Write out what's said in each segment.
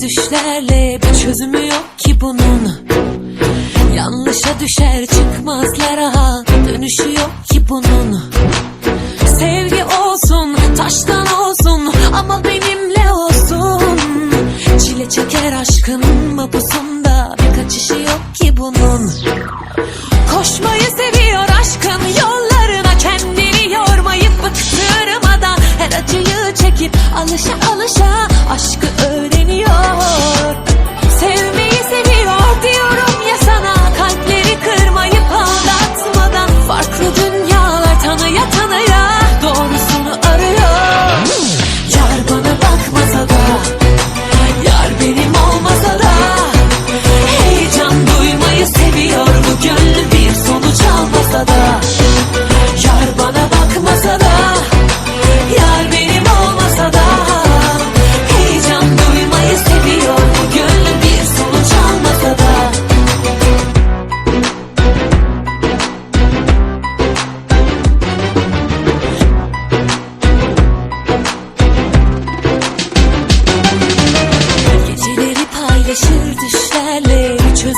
düşlerle bir çözümü yok ki bunun. Yanlışa düşer çıkmazlar aha dönüşü yok ki bunun. Sevgi olsun taştan olsun ama benimle olsun. Çile çeker aşkın mapusunda bir kaçışı yok ki bunun. Koşmayı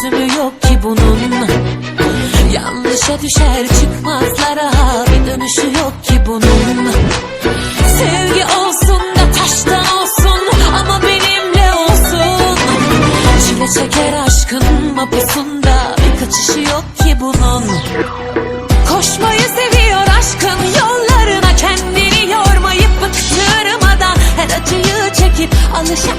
çözümü yok ki bunun. Yanlışa düşer çıkmazlar aha Bir dönüşü yok ki bunun. Sevgi olsun da taştan olsun Ama benimle olsun. Çile çeker aşkın mapusunda Bir kaçışı yok ki bunun. Koşmayı seviyor aşkın yollarına Kendini yormayıp bıktırmadan Her acıyı çekip alışa